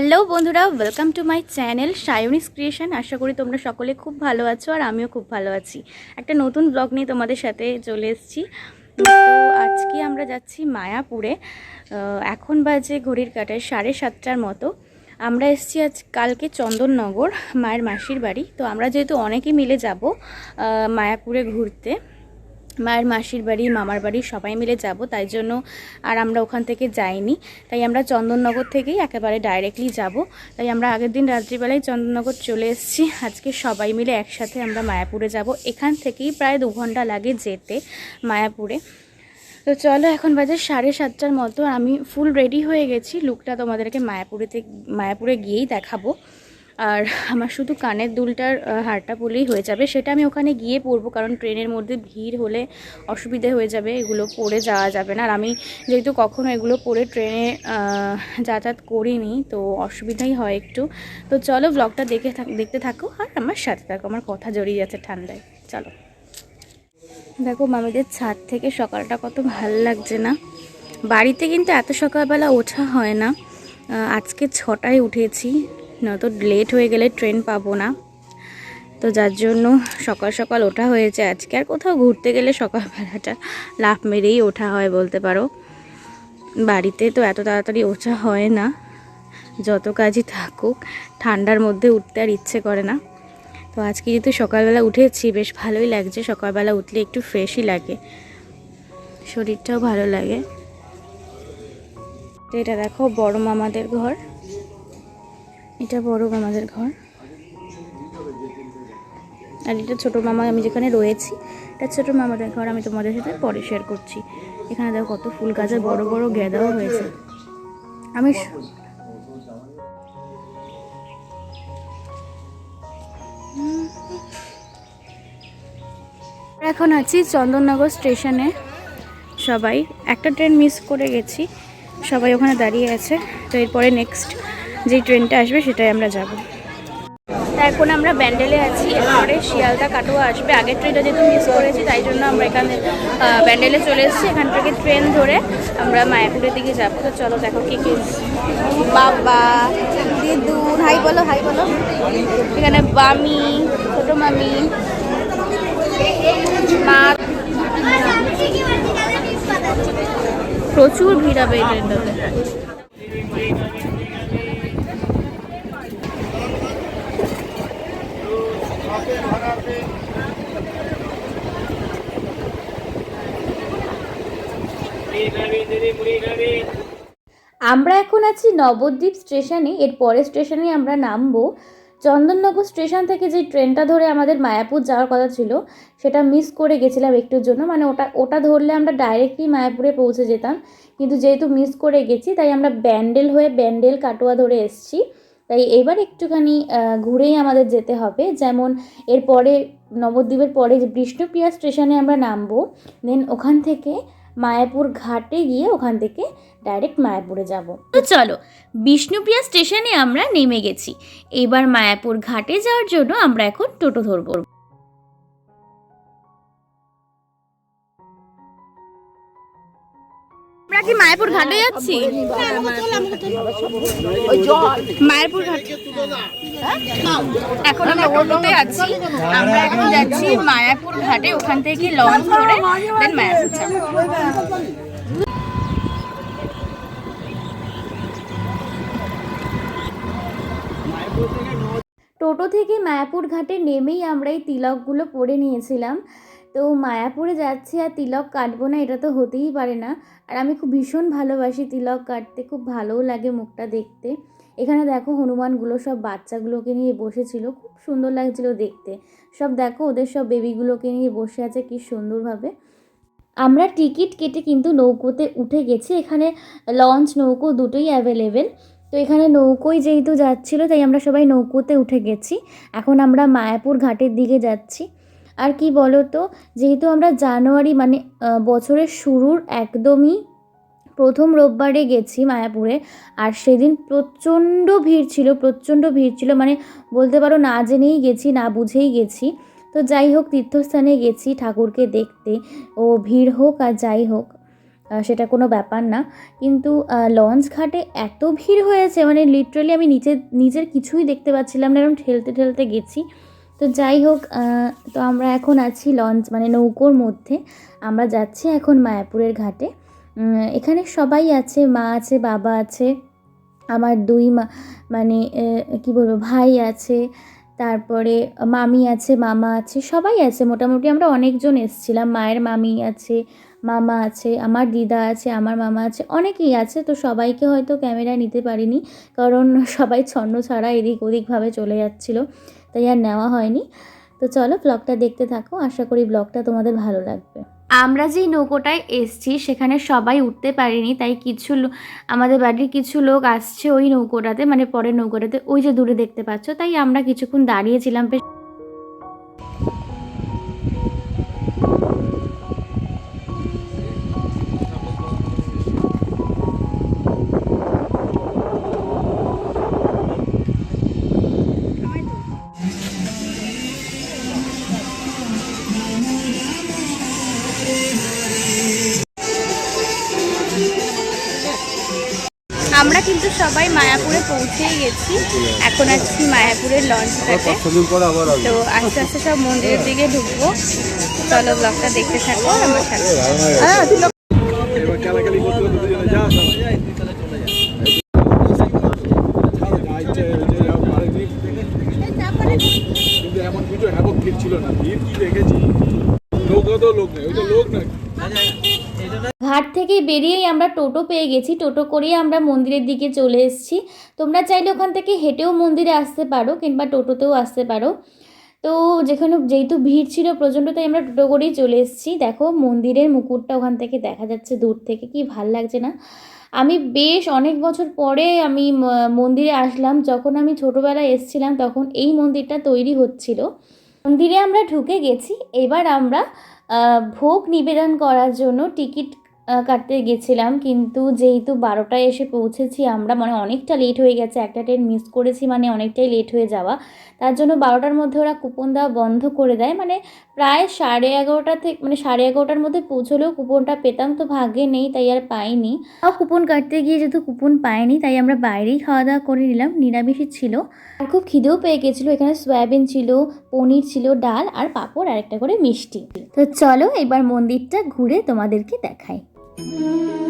Hello বন্ধুরা welcome to my channel Sayani's creation আশা করি তোমরা সকলে খুব ভালো আছো আর আমিও খুব ভালো আছি। একটা নতুন ব্লগ নিয়ে তোমাদের সাথে চলে এসেছি। তো আজকে আমরা যাচ্ছি মায়াপুরে। এখন বাজে ঘড়ির কাটায় সাড়ে সাতটার মতো। আমরা এসেছি আজ, কালকে চন্দননগর, মায়ের মাসির বাড়ি। তো আমরা যেহেতু অনেকে মিলে যাব মায়াপুরে ঘুরতে। মায়ের মাসির বাড়ি, মামার বাড়ি সবাই মিলে যাব, তাই জন্য আর আমরা ওখান থেকে যাইনি। তাই আমরা চন্দননগর থেকেই একেবারে ডাইরেক্টলি যাব। তাই আমরা আগের দিন রাত্রিবেলায় চন্দননগর চলে এসেছি। আজকে সবাই মিলে একসাথে আমরা মায়াপুরে যাব। এখান থেকেই প্রায় দু ঘণ্টা লাগে যেতে মায়াপুরে। তো চলো, এখন বাজে সাড়ে সাতটার মতো। আমি ফুল রেডি হয়ে গেছি। লুকটা তোমাদেরকে মায়াপুরেতে, মায়াপুরে গিয়েই দেখাবো। আর আমার শুধু কানের দুলটার হারটা পরলেই হয়ে যাবে। সেটা আমি ওখানে গিয়ে পরবো, কারণ ট্রেনের মধ্যে ভিড় হলে অসুবিধে হয়ে যাবে, এগুলো পরে যাওয়া যাবে না। আর আমি যেহেতু কখনো এগুলো পরে ট্রেনে যাতায়াত করিনি, তো অসুবিধাই হয় একটু। তো চলো ব্লগটা দেখে দেখতে থাকো, আর আমার সাথে থাকো, আমার কথা জড়িয়ে যাচ্ছে ঠান্ডায়। চলো। দেখো মামিদের ছাদ থেকে সকালটা কত ভালো লাগছে না। বাড়িতে কিন্তু এত সকালবেলা ওঠা হয় না। আজকে ছটায় উঠেছি। নয়তো লেট হয়ে গেলে ট্রেন পাবো না। তো যার জন্য সকাল সকাল ওঠা হয়েছে আজকে। আর কোথাও ঘুরতে গেলে সকালবেলাটা লাফ মেরেই ওঠা হয় বলতে পারো। বাড়িতে তো এত তাড়াতাড়ি ওঠা হয় না। যত কাজই থাকুক, ঠান্ডার মধ্যে উঠতে আর ইচ্ছে করে না। তো আজকে যেহেতু সকালবেলা উঠেছি, বেশ ভালোই লাগছে। সকালবেলা উঠলে একটু ফ্রেশই লাগে। শরীরটাও ভালো লাগে। এটা দেখো বড় মামাদের ঘর। এটা বড় মামাদের ঘর। আর এটা ছোট মামা, আমি যেখানে রয়েছি, এটা ছোট মামাদের ঘর, আমি তোমাদের সাথে পরে শেয়ার করছি। এখানে দেখো কত ফুল গাছের বড় বড় গেঁদাও হয়েছে। আমি এখন আছি চন্দননগর স্টেশনে। সবাই, একটা ট্রেন মিস করে গেছি। সবাই ওখানে দাঁড়িয়ে আছে। তো এরপরে নেক্সট যে ট্রেনটা আসবে সেটাই আমরা যাব। তা এখন আমরা ব্যান্ডেলে আছি এরপরে শিয়ালদা কাটোয়া আসবে। আগের ট্রেনটা যেহেতু মিস করেছি তাই জন্য আমরা এখানে ব্যান্ডেলে চলে এসেছি। এখান থেকে ট্রেন ধরে আমরা মায়াপুরের দিকে যাব। তো চলো দেখো কি কি বাবা দিদুন হাই বলো হাই বলো। এখানে বামি ছোটো মামি মা। প্রচুর ভিড় হবে এই ট্রেনটাতে। আমরা এখন আছি নবদ্বীপ স্টেশনে, এর পরের স্টেশনে আমরা নামবো। চন্দননগর স্টেশন থেকে যে ট্রেনটা ধরে আমাদের মায়াপুর যাওয়ার কথা ছিল, সেটা মিস করে গেছিলাম একটুর জন্য। মানে ওটা ওটা ধরলে আমরা ডাইরেক্টলি মায়াপুরে পৌঁছে যেতাম। কিন্তু যেহেতু মিস করে গেছি, তাই আমরা ব্যান্ডেল হয়ে ব্যান্ডেল কাটোয়া ধরে এসেছি। তাই এবার একটুখানি ঘুরেই আমাদের যেতে হবে। যেমন এরপরে নবদ্বীপের পরে যে বিষ্ণুপ্রিয়া স্টেশনে আমরা নামবো দেন ওখান থেকে মায়াপুর ঘাটে গিয়ে ওখান থেকে ডাইরেক্ট মায়াপুরে যাব। তো চলো, বিষ্ণুপ্রিয়া স্টেশনে আমরা নেমে গেছি। এবার মায়াপুর ঘাটে যাওয়ার জন্য আমরা এখন টোটো ধরবো। আমরা কি মায়াপুর ঘাটে যাচ্ছি? মায়াপুর এখন আমরা টোটোতে আছি। আমরা এখন যাচ্ছি মায়াপুর ঘাটে, ওখান থেকে লঞ্চ করে? দেন মায়াপুর টোটো থেকে মায়াপুর ঘাটে নেমেই আমরা এই তিলকগুলো পরে নিয়েছিলাম। তো মায়াপুরে যাচ্ছি আর তিলক কাটবো না, এটা তো হতেই পারে না। আর আমি খুব ভীষণ ভালোবাসি তিলক কাটতে, খুব ভালোও লাগে মুখটা দেখতে। এখানে দেখো হনুমানগুলো সব বাচ্চাগুলোকে নিয়ে বসেছিল, খুব সুন্দর লাগছিল দেখতে। সব দেখো ওদের সব বেবিগুলোকে নিয়ে বসে আছে কি সুন্দরভাবে। আমরা টিকিট কেটে কিন্তু নৌকোতে উঠে গেছি, এখানে লঞ্চ নৌকো দুটোই অ্যাভেলেবেল। তো এখানে নৌকোই যেহেতু যাচ্ছিল, তাই আমরা সবাই নৌকোতে উঠে গেছি। এখন আমরা মায়াপুর ঘাটের দিকে যাচ্ছি। আর কি বলো তো যেহেতু আমরা জানুয়ারি মানে বছরের শুরুর একদমই প্রথম রোববারে গেছি মায়াপুরে, আর সেদিন প্রচণ্ড ভিড় ছিল, প্রচণ্ড ভিড় ছিল মানে বলতে পারো না জেনেই গেছি, না বুঝেই গেছি। তো যাই হোক, তীর্থস্থানে গেছি ঠাকুরকে দেখতে, ও ভিড় হোক আর যাই হোক সেটা কোনো ব্যাপার না। কিন্তু লঞ্চ ঘাটে এত ভিড় হয়েছে মানে লিটারালি আমি নিচে, নিজের কিছুই দেখতে পাচ্ছিলাম না এরকম ঠেলতে ঠেলতে গেছি। তো যাই হোক তো আমরা এখন আছি লঞ্চ মানে নৌকোর মধ্যে। আমরা যাচ্ছি এখন মায়াপুরের ঘাটে। এখানে সবাই আছে, মা আছে, বাবা আছে, আমার দুই মা মানে কি বলব, ভাই আছে, তারপরে মামি আছে, মামা আছে, সবাই আছে। মোটামুটি আমরা অনেকজন এসেছিলাম। মায়ের মামি আছে, মামা আছে, আমার দিদা আছে, আমার মামা আছে, অনেকেই আছে। তো সবাইকে হয়তো ক্যামেরায় নিতে পারিনি, কারণ সবাই ছন্ন ছাড়া এদিক ওদিকভাবে চলে যাচ্ছিল। তাই আর নেওয়া হয়নি। তো চলো ব্লগটা দেখতে থাকো, আশা করি ব্লগটা তোমাদের ভালো লাগবে। আমরা যেই নৌকোটায় এসছি, সেখানে সবাই উঠতে পারিনি, তাই কিছু আমাদের বাড়ির কিছু লোক আসছে ওই নৌকোটাতে মানে পরের নৌকোটাতে, ওই যে দূরে দেখতে পাচ্ছ, তাই আমরা কিছুক্ষণ দাঁড়িয়েছিলাম বেশ আমরা কিন্তু সবাই মায়াপুরে পৌঁছেই গেছি। এখন আছি মায়াপুরের লঞ্চ ঘাটে তো আস্তে আস্তে সব মন্দিরের দিকে ঢুকবো। চলো ব্লগটা দেখতে থাকো আর আমার সাথে। এবার খেলাখেলি করতে করতে দুজনে যা কিন্তু এমন কিছু হ্যাবক ভিড় ছিল না। ভিড় কি দেখেছি? লোক তো লোক নেই ওই তো লোক নাকি? ঘাট থেকে বেরিয়েই আমরা টোটো পেয়ে গেছি। টোটো করেই আমরা মন্দিরের দিকে চলে এসেছি। তোমরা চাইলে ওখান থেকে হেঁটেও মন্দিরে আসতে পারো কিংবা টোটোতেও আসতে পারো। তো যেখানে যেহেতু ভিড় ছিল প্রচণ্ড, তাই আমরা টোটো করেই চলে এসেছি। দেখো, মন্দিরের মুকুটটা ওখান থেকে দেখা যাচ্ছে দূর থেকে, কি ভালো লাগছে না? আমি বেশ অনেক বছর পরে আমি মন্দিরে আসলাম। যখন আমি ছোটোবেলায় এসেছিলাম, তখন এই মন্দিরটা তৈরি হচ্ছিল। মন্দিরে আমরা ঢুকে গেছি। এবার আমরা ভোগ নিবেদন করার জন্য টিকিট কাটতে গেছিলাম, কিন্তু যেহেতু বারোটায় এসে পৌঁছেছি, আমরা মানে অনেকটা লেট হয়ে গেছে, একটা ট্রেন মিস করেছি মানে অনেকটাই লেট হয়ে যাওয়া। তার জন্য বারোটার মধ্যে ওরা কুপন দেওয়া বন্ধ করে দেয় মানে প্রায় সাড়ে এগারোটা থেকে মানে সাড়ে এগারোটার মধ্যে পৌঁছলেও কুপনটা পেতাম, তো ভাগ্যে নেই, তাই আর পাইনি। তাও কুপন কাটতে গিয়ে যেহেতু কুপন পাইনি, তাই আমরা বাইরেই খাওয়া দাওয়া করে নিলাম, নিরামিষই ছিল। আর খুব খিদেও পেয়ে গেছিল, এখানে সয়াবিন ছিল, পনির ছিল, ডাল আর পাঁপড় আর একটা করে মিষ্টি। তো চলো, এবার মন্দিরটা ঘুরে তোমাদেরকে দেখাই। আমরা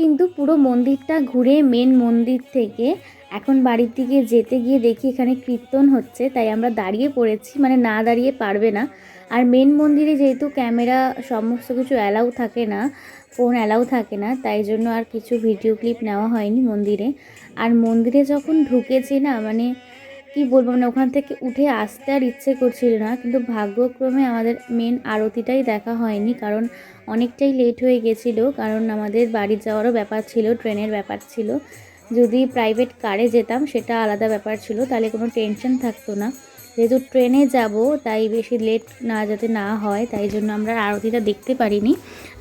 কিন্তু পুরো মন্দিরটা ঘুরে মেন মন্দির থেকে এখন বাড়ির দিকে যেতে গিয়ে দেখি এখানে কীর্তন হচ্ছে, তাই আমরা দাঁড়িয়ে পড়েছি মানে না দাঁড়িয়ে পারবে না। আর মেন মন্দিরে যেহেতু ক্যামেরা সমস্ত কিছু অ্যালাউ থাকে না ফোন অ্যালাউ থাকে না, তাই জন্য আর কিছু ভিডিও ক্লিপ নেওয়া হয়নি মন্দিরে। আর মন্দিরে যখন ঢুকেছি না মানে কি বলব মানে ওখান থেকে উঠে আসতে আর ইচ্ছে করছিল না, কিন্তু ভাগ্যক্রমে আমাদের মেন আরতিটাই দেখা হয়নি, কারণ অনেকটাই লেট হয়ে গেছিল, কারণ আমাদের বাড়ি যাওয়ারও ব্যাপার ছিল ট্রেনের ব্যাপার ছিল। যদি প্রাইভেট কারে যেতাম, সেটা আলাদা ব্যাপার ছিল, তাহলে কোনো টেনশন থাকতো না। যেহেতু ট্রেনে যাব, তাই বেশি লেট না যাতে না হয়, তাই জন্য আমরা আরতিটা দেখতে পারিনি।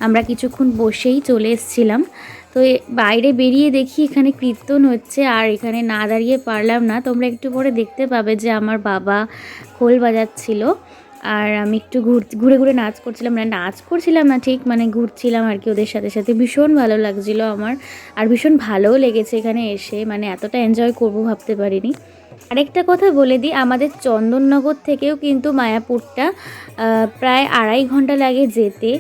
আমরা কিছুক্ষণ বসেই চলে এসেছিলাম। তো বাইরে বেরিয়ে দেখি এখানে কীর্তন হচ্ছে, আর এখানে না দাঁড়িয়ে পারলাম না। তোমরা একটু পরে দেখতে পাবে যে আমার বাবা খোল বাজাচ্ছিল, আর আমি একটু ঘুর, ঘুরে ঘুরে নাচ করছিলাম। মানে নাচ করছিলাম না ঠিক মানে ঘুরছিলাম আর কি ওদের সাথে সাথে। ভীষণ ভালো লাগছিল আমার, আর ভীষণ ভালোও লেগেছে এখানে এসে। মানে এতটা এনজয় করব ভাবতে পারিনি। আরেকটা কথা বলে দিই, আমাদের চন্দননগর থেকেও কিন্তু মায়াপুরটা প্রায় আড়াই ঘণ্টা লাগে যেতে।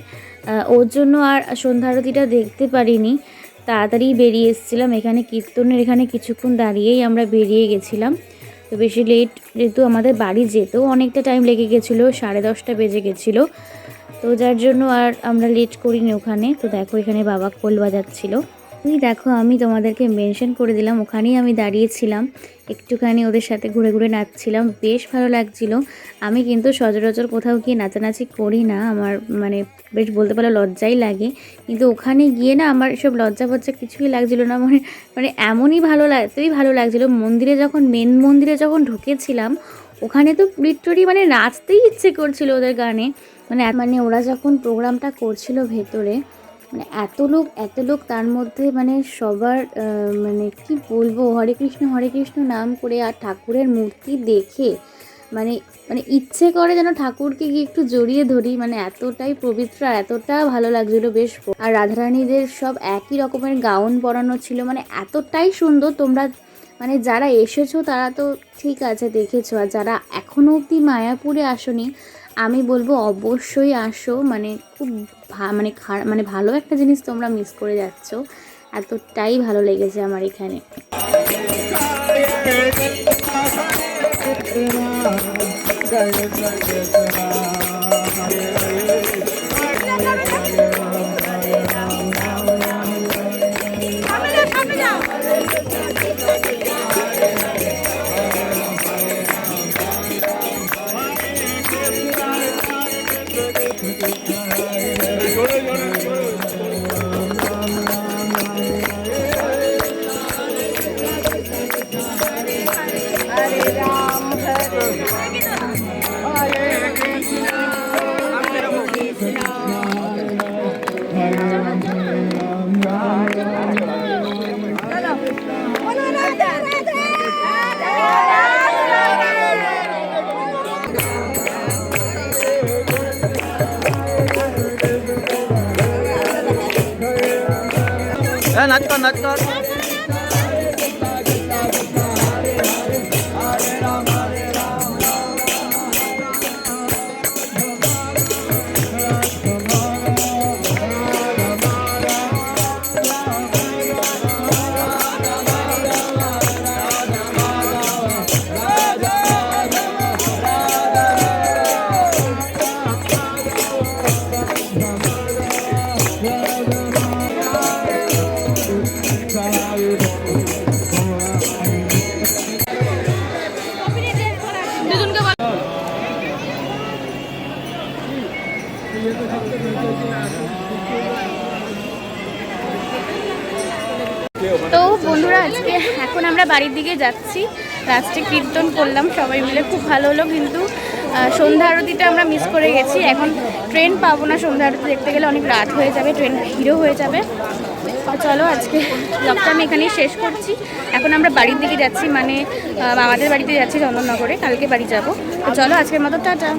ওর জন্য আর সন্ধ্যা আরতিটা দেখতে পারিনি। তাড়াতাড়ি বেরিয়ে এসেছিলাম, এখানে কীর্তনের এখানে কিছুক্ষণ দাঁড়িয়েই আমরা বেরিয়ে গেছিলাম। তো বেশি লেট যেহেতু আমাদের বাড়ি যেতেও অনেকটা টাইম লেগে গেছিল, সাড়ে দশটা বেজে গেছিল। তো যার জন্য আর আমরা লেট করিনি ওখানে। তো দেখো এখানে বাবা কোল বাজাচ্ছিল এই দেখো, আমি তোমাদেরকে মেনশন করে দিলাম, ওখানেই আমি দাঁড়িয়েছিলাম, একটুখানি ওদের সাথে ঘুরে ঘুরে নাচছিলাম, বেশ ভালো লাগছিল। আমি কিন্তু সচরাচর কোথাও গিয়ে নাচানাচি করি না, আমার মানে বেশ বলতে পারলে লজ্জাই লাগে, কিন্তু ওখানে গিয়ে না আমার সব লজ্জা ফজ্জা কিছুই লাগছিল না মানে মানে এমনই ভালো এতই ভালো লাগছিল। মন্দিরে যখন মেন মন্দিরে যখন ঢুকেছিলাম, ওখানে তো লিটারি মানে নাচতেই ইচ্ছে করছিল ওদের গানে। মানে মানে ওরা যখন প্রোগ্রামটা করছিল ভেতরে মানে এত লোক এত লোক তার মধ্যে মানে সবার মানে কি বলব, হরে কৃষ্ণ হরে কৃষ্ণ নাম করে আর ঠাকুরের মূর্তি দেখে মানে মানে ইচ্ছে করে যেন ঠাকুরকে গিয়ে একটু জড়িয়ে ধরি মানে এতটাই পবিত্র আর এতটা ভালো লাগছিল বেশ। আর রাধারানীদের সব একই রকমের গাউন পরানো ছিল মানে এতটাই সুন্দর। তোমরা মানে যারা এসেছ তারা তো ঠিক আছে, দেখেছ। আর যারা এখনও অবধি মায়াপুরে আসনি, আমি বলব অবশ্যই আসো মানে খুব মানে মানে ভালো একটা জিনিস তোমরা মিস করে যাচ্ছ। এতটাই ভালো লেগেছে আমার এখানে। হ্যাঁ নাচ কর নাচ কর তো বন্ধুরা, আজকে এখন আমরা বাড়ির দিকে যাচ্ছি। লাস্টে কীর্তন করলাম, সবাই মিলে খুব ভালো হলো কিন্তু সন্ধ্যা আরতিটা আমরা মিস করে গেছি। এখন ট্রেন পাবো না সন্ধ্যা আরতি, দেখতে গেলে অনেক রাত হয়ে যাবে ট্রেন হিরো হয়ে যাবে। চলো আজকে ব্লগটা আমি এখানেই শেষ করছি। এখন আমরা বাড়ির দিকে যাচ্ছি মানে আমাদের বাড়িতে যাচ্ছি চন্দননগরে, কালকে বাড়ি যাব। তো চলো আজকের মতো, টাটা।